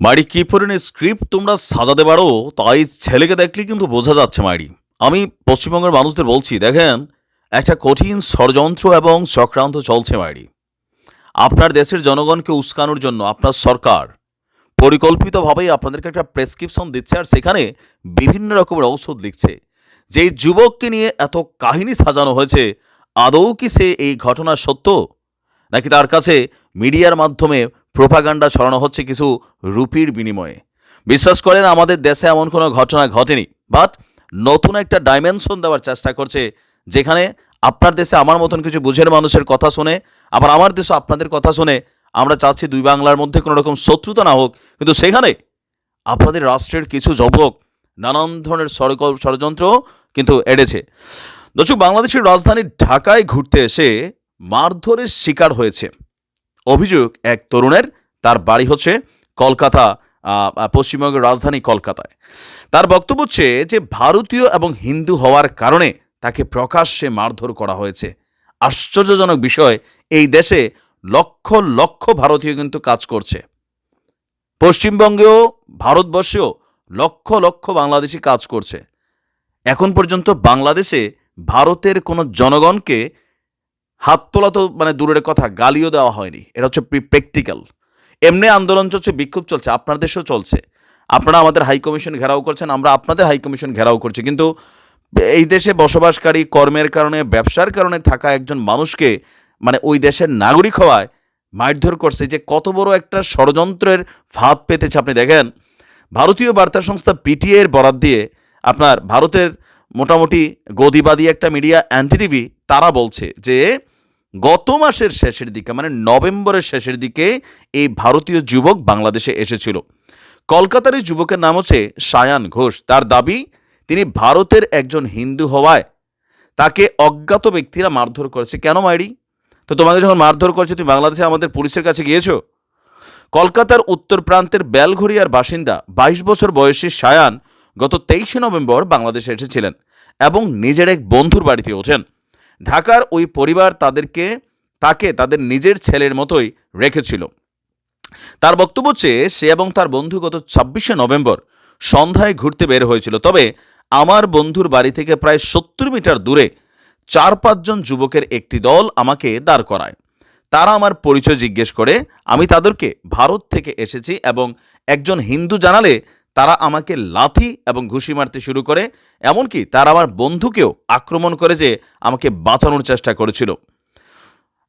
মারি কি পরিমাণে স্ক্রিপ্ট তোমরা সাজাতে পারো, তাই ছেলেকে দেখলে কিন্তু বোঝা যাচ্ছে মারি আমি পশ্চিমবঙ্গের মানুষদের বলছি, দেখেন, একটা কঠিন ষড়যন্ত্র এবং চক্রান্ত চলছে মারি আপনার দেশের জনগণকে উস্কানোর জন্য, আপনার সরকার পরিকল্পিতভাবেই আপনাদেরকে একটা প্রেসক্রিপশন দিচ্ছে আর সেখানে বিভিন্ন রকমের ঔষধ লিখছে। যেই যুবককে নিয়ে এত কাহিনী সাজানো হয়েছে, আদৌ কি সে এই ঘটনা সত্য? নাকি তার কাছে মিডিয়ার মাধ্যমে প্রোপাগান্ডা ছড়ানো হচ্ছে কিছু রুপির বিনিময়ে। বিশ্বাস করেন, আমাদের দেশে এমন কোনো ঘটনা ঘটেনি, বাট নতুন একটা ডাইমেনশন দেওয়ার চেষ্টা করছে, যেখানে আপনার দেশে আমার মতন কিছু বুঝের মানুষের কথা শুনে, আবার আমার দেশে আপনাদের কথা শুনে আমরা চাচ্ছি দুই বাংলার মধ্যে কোনো রকম শত্রুতা না হোক, কিন্তু সেখানে আপনাদের রাষ্ট্রের কিছু যুবক নানান ধরনের ষড়যন্ত্র কিন্তু এড়েছে। দর্শক, বাংলাদেশের রাজধানী ঢাকায় ঘুরতে এসে মারধরের শিকার হয়েছে। অভিযোগ এক তরুণের, তার বাড়ি হচ্ছে কলকাতা পশ্চিমবঙ্গের রাজধানী কলকাতায়। তার বক্তব্য হচ্ছে যে ভারতীয় এবং হিন্দু হওয়ার কারণে তাকে প্রকাশ্যে মারধর করা হয়েছে। আশ্চর্যজনক বিষয়, এই দেশে লক্ষ লক্ষ ভারতীয় কিন্তু কাজ করছে। পশ্চিমবঙ্গেও, ভারতবর্ষেও লক্ষ লক্ষ বাংলাদেশি কাজ করছে। এখন পর্যন্ত বাংলাদেশে ভারতের কোনো জনগণকে হাত তোলা তো মানে দূরের কথা, গালিও দেওয়া হয়নি। এটা হচ্ছে প্র্যাকটিক্যাল। এমনি আন্দোলন চলছে, বিক্ষোভ চলছে, আপনার দেশেও চলছে। আপনারা আমাদের হাই কমিশন ঘেরাও করছেন, আমরা আপনাদের হাই কমিশন ঘেরাও করছি। কিন্তু এই দেশে বসবাসকারী কর্মের কারণে, ব্যবসার কারণে থাকা একজন মানুষকে মানে ওই দেশের নাগরিক হওয়ায় মারধর করছে। যে কত বড় একটা ষড়যন্ত্রের ফাঁদ পেতেছে, আপনি দেখেন। ভারতীয় বার্তা সংস্থা পিটিএ এর বরাত দিয়ে আপনার ভারতের মোটামুটি গদিবাদী একটা মিডিয়া অ্যান্টি তারা বলছে যে, গত মাসের শেষের দিকে মানে নভেম্বরের শেষের দিকে এই ভারতীয় যুবক বাংলাদেশে এসেছিল। কলকাতার এই যুবকের নাম হচ্ছে সায়ান ঘোষ। তার দাবি, তিনি ভারতের একজন হিন্দু হওয়ায় তাকে অজ্ঞাত ব্যক্তিরা মারধর করেছে। কেন মাইরি? তো তোমাকে যখন মারধর করেছে, তুমি বাংলাদেশে আমাদের পুলিশের কাছে গিয়েছো? কলকাতার উত্তর প্রান্তের বেলঘরিয়ার বাসিন্দা, বাইশ বছর বয়সী সায়ান গত তেইশে নভেম্বর বাংলাদেশে এসেছিলেন এবং নিজের এক বন্ধুর বাড়িতে ওঠেন। ঢাকার ওই পরিবার তাদেরকে, তাকে তাদের নিজের ছেলের মতোই রেখেছিল। তার বক্তব্য হচ্ছে সে এবং তার বন্ধু গত ছাব্বিশে নভেম্বর সন্ধ্যায় ঘুরতে বের হয়েছিল। তবে আমার বন্ধুর বাড়ি থেকে প্রায় সত্তর মিটার দূরে চার পাঁচজন যুবকের একটি দল আমাকে দাঁড় করায়। তারা আমার পরিচয় জিজ্ঞেস করে, আমি তাদেরকে ভারত থেকে এসেছি এবং একজন হিন্দু জানালে তারা আমাকে লাথি এবং ঘুষি মারতে শুরু করে, এমনকি তারা আমার বন্ধুকেও আক্রমণ করে যে আমাকে বাঁচানোর চেষ্টা করেছিল।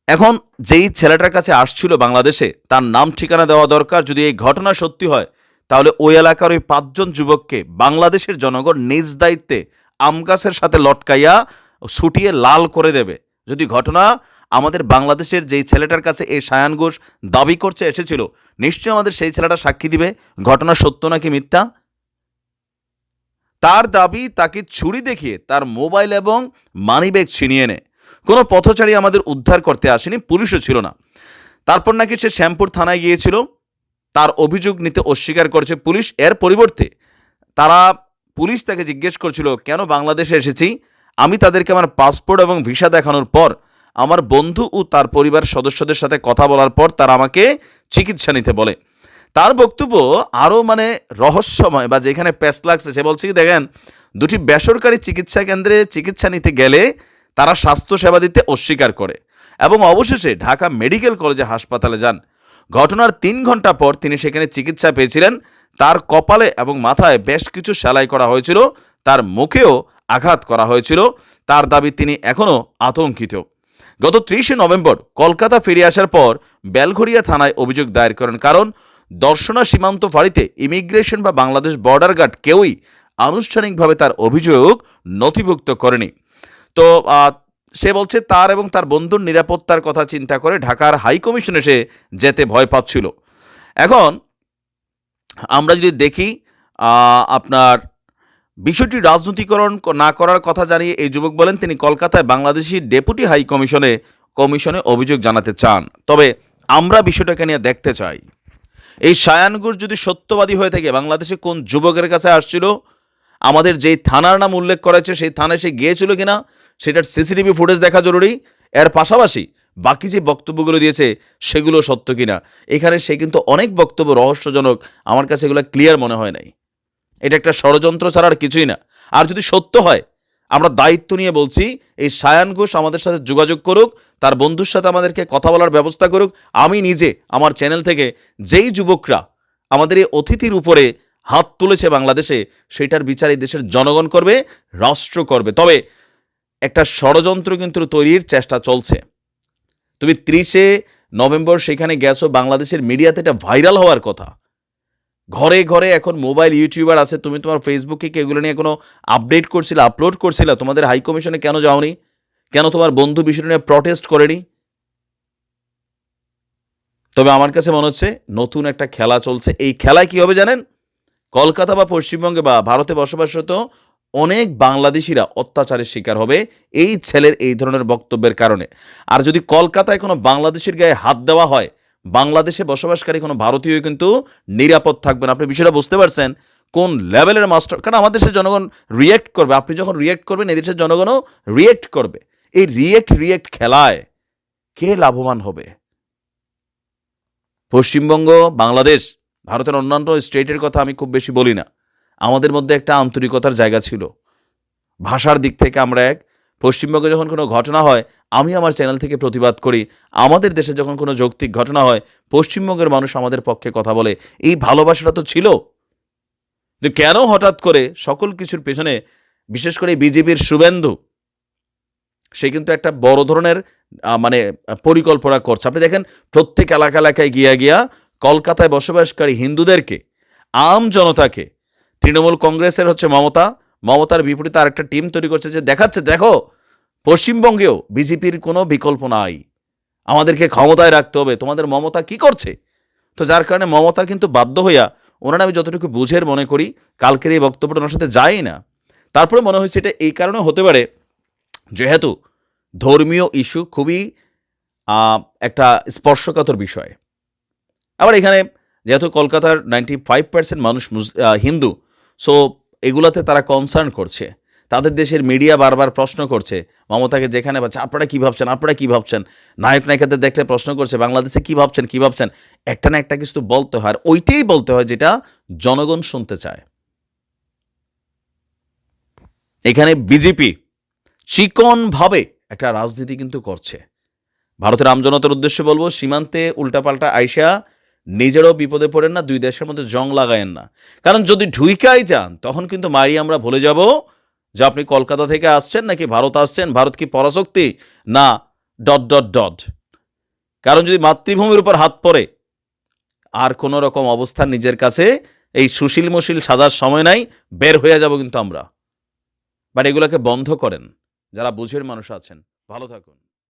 এখন যেই ছেলেটার কাছে আসছিল বাংলাদেশে, তার নাম ঠিকানা দেওয়া দরকার। যদি এই ঘটনা সত্যি হয়, তাহলে ওই এলাকার ওই পাঁচজন যুবককে বাংলাদেশের জনগণ নিজ দায়িত্বে আম গাছের সাথে লটকাইয়া ছুটিয়ে লাল করে দেবে। যদি ঘটনা আমাদের বাংলাদেশের যেই ছেলেটার কাছে এই সায়ান ঘোষ দাবি করছে, এসেছিল, নিশ্চয়ই আমাদের সেই ছেলেটা সাক্ষী দিবে, ঘটনা সত্য নাকি মিথ্যা? তার দাবি তাকে ছুরি দেখিয়ে তার মোবাইল এবং মানিব্যাগ ছিনিয়ে নেয় কোনো পথচারী আমাদের উদ্ধার করতে আসেনি, পুলিশও ছিল না। তারপর নাকি সে শ্যামপুর থানায় গিয়েছিল, তার অভিযোগ নিতে অস্বীকার করেছে পুলিশ, এর পরিবর্তে তারা পুলিশ তাকে জিজ্ঞেস করছিল, কেন বাংলাদেশে এসেছি? আমি তাদেরকে আমার পাসপোর্ট এবং ভিসা দেখানোর পর আমার বন্ধু ও তার পরিবার সদস্যদের সাথে কথা বলার পর তারা আমাকে চিকিৎসা নিতে বলে। তার বক্তব্য আরও মানে রহস্যময় বা যেখানে প্যাস লাগছে, সে বলছে কি, দেখেন, দুটি বেসরকারি চিকিৎসা কেন্দ্রে চিকিৎসা নিতে গেলে তারা স্বাস্থ্যসেবা দিতে অস্বীকার করে এবং অবশেষে ঢাকা মেডিকেল কলেজে হাসপাতালে যান। ঘটনার তিন ঘণ্টা পর তিনি সেখানে চিকিৎসা পেয়েছিলেন। তার কপালে এবং মাথায় বেশ কিছু সেলাই করা হয়েছিল। তার মুখেও আঘাত করা হয়েছিল। তার দাবি তিনি এখনও আতঙ্কিত। গত ত্রিশে নভেম্বর কলকাতা ফিরে আসার পর বেলঘরিয়া থানায় অভিযোগ দায়ের করেন, কারণ দর্শনা সীমান্ত ফাঁড়িতে ইমিগ্রেশন বা বাংলাদেশ বর্ডার গার্ড কেউই আনুষ্ঠানিকভাবে তার অভিযোগ নথিভুক্ত করেনি। তো সে বলছে তার এবং তার বন্ধুর নিরাপত্তার কথা চিন্তা করে ঢাকার হাই কমিশনে সে যেতে ভয় পাচ্ছিল। এখন আমরা যদি দেখি আপনার বিষয়টি রাজনৈতিকরণ না করার কথা জানিয়ে এই যুবক বলেন, তিনি কলকাতায় বাংলাদেশি ডেপুটি হাই কমিশনে কমিশনে অভিযোগ জানাতে চান। তবে আমরা বিষয়টাকে নিয়ে দেখতে চাই। এই সায়ানগুর যদি সত্যবাদী হয়ে থাকে, বাংলাদেশে কোন যুবকের কাছে আসছিল? আমাদের যেই থানার নাম উল্লেখ করেছে, সেই থানায় সে গিয়েছিল কিনা, সেটার সিসিটিভি ফুটেজ দেখা জরুরি। এর পাশাপাশি বাকি যে বক্তব্যগুলো দিয়েছে, সেগুলো সত্য কিনা? এখানে সে কিন্তু অনেক বক্তব্য রহস্যজনক, আমার কাছে এগুলো ক্লিয়ার মনে হয় নাই। এটা একটা ষড়যন্ত্র ছাড়া আর কিছুই না। আর যদি সত্য হয়, আমরা দায়িত্ব নিয়ে বলছি, এই সায়ান ঘোষ আমাদের সাথে যোগাযোগ করুক, তার বন্ধুর সাথে আমাদেরকে কথা বলার ব্যবস্থা করুক। আমি নিজে, আমার চ্যানেল থেকে যেই যুবকরা আমাদের এই অতিথির উপরে হাত তুলেছে বাংলাদেশে, সেটার বিচার এই দেশের জনগণ করবে, রাষ্ট্র করবে। তবে একটা ষড়যন্ত্র কিন্তু তৈরির চেষ্টা চলছে। তুমি ত্রিশে নভেম্বর সেখানে গেছো, বাংলাদেশের মিডিয়াতে এটা ভাইরাল হওয়ার কথা। ঘরে ঘরে এখন মোবাইল ইউটিউবার আছে, তুমি তোমার ফেসবুকে কি এগুলো নিয়ে কোনো আপডেট করছিলে আপলোড করছিলে? তোমাদের হাই কমিশনে কেন যাওনি? কেন তোমার বন্ধু বিষয়টা নিয়ে প্রটেস্ট করেনি? তবে আমার কাছে মনে হচ্ছে নতুন একটা খেলা চলছে। এই খেলায় কি হবে জানেন? কলকাতা বা পশ্চিমবঙ্গে বা ভারতে বসবাসরত অনেক বাংলাদেশিরা অত্যাচারের শিকার হবে এই ছেলের এই ধরনের বক্তব্যের কারণে। আর যদি কলকাতায় কোনো বাংলাদেশের গায়ে হাত দেওয়া হয় বাংলাদেশে বসবাসকারী কোনো ভারতীয় কিন্তু নিরাপদ থাকবেন আপনি বিষয়টা বুঝতে পারছেন? কোন লেভেলের মাস্টার? কারণ আমাদের দেশের জনগণ রিয়েক্ট করবে। আপনি যখন রিয়েক্ট করবেন এদেশের জনগণও রিয়েক্ট করবে। এই রিয়েক্ট রিয়েক্ট খেলায় কে লাভবান হবে? পশ্চিমবঙ্গ, বাংলাদেশ, ভারতের অন্যান্য স্টেটের কথা আমি খুব বেশি বলি না। আমাদের মধ্যে একটা আন্তরিকতার জায়গা ছিল। ভাষার দিক থেকে আমরা এক পশ্চিমবঙ্গে যখন কোনো ঘটনা হয়, আমি আমার চ্যানেল থেকে প্রতিবাদ করি। আমাদের দেশে যখন কোনো যৌক্তিক ঘটনা হয়, পশ্চিমবঙ্গের মানুষ আমাদের পক্ষে কথা বলে। এই ভালোবাসাটা তো ছিল। যে কেন হঠাৎ করে সকল কিছুর পেছনে, বিশেষ করে বিজেপির শুভেন্দু, সে কিন্তু একটা বড় ধরনের মানে পরিকল্পনা করছে। আপনি দেখেন, প্রত্যেক এলাকা এলাকায় গিয়া গিয়া কলকাতায় বসবাসকারী হিন্দুদেরকে, আম জনতাকে, তৃণমূল কংগ্রেসের হচ্ছে মমতা মমতার বিপরীতে আরেকটা টিম তৈরি করছে যে দেখাচ্ছে, দেখো, পশ্চিমবঙ্গেও বিজেপির কোনো বিকল্প নাই। আমাদেরকে ক্ষমতায় রাখতে হবে। তোমাদের মমতা কি করছে? তো যার কারণে মমতা কিন্তু বাধ্য হইয়া, ওনারা আমি যতটুকু বুঝের মনে করি, কালকের এই বক্তব্যটা ওনার সাথে যাই না। তারপরে মনে হয়েছে এটা এই কারণে হতে পারে, যেহেতু ধর্মীয় ইস্যু খুবই একটা স্পর্শকাতর বিষয়। আবার এখানে যেহেতু কলকাতার নাইনটি ফাইভ পার্সেন্ট মানুষ হিন্দু সো এগুলাতে তারা কনসার্ন করছে। তাদের দেশের মিডিয়া বারবার প্রশ্ন করছে, মমতাকে যেখানে পাচ্ছে আপনারা কী ভাবছেন? আপনারা কী ভাবছেন? নায়ক নায়িকাদের দেখলে প্রশ্ন করছে, বাংলাদেশে কী ভাবছেন? কী ভাবছেন? একটা না একটা কিছু বলতে হয়, আর ওইটাই বলতে হয় যেটা জনগণ শুনতে চায়। এখানে বিজেপি চিকনভাবে একটা রাজনীতি কিন্তু করছে। ভারতের আমজনতার উদ্দেশ্যে বলব, সীমান্তে উল্টাপাল্টা আইসা নিজেরও বিপদে পড়েন না, দুই দেশের মধ্যে জং লাগায়েন না। কারণ যদি ঢুইকাই যান, তখন কিন্তু মারি আমরা ভুলে যাব যে আপনি কলকাতা থেকে আসছেন নাকি ভারত আসছেন, ভারত কি পরাশক্তি? না, ডট ডট ডট। কারণ যদি মাতৃভূমির উপর হাত পড়ে, আর কোনো রকম অবস্থান নিজের কাছে, এই সুশীল মুশীল সাজার সময় নাই, বের হয়ে যাব কিন্তু আমরা। বাট এগুলোকে বন্ধ করেন, যারা বুঝের মানুষ আছেন। ভালো থাকুন।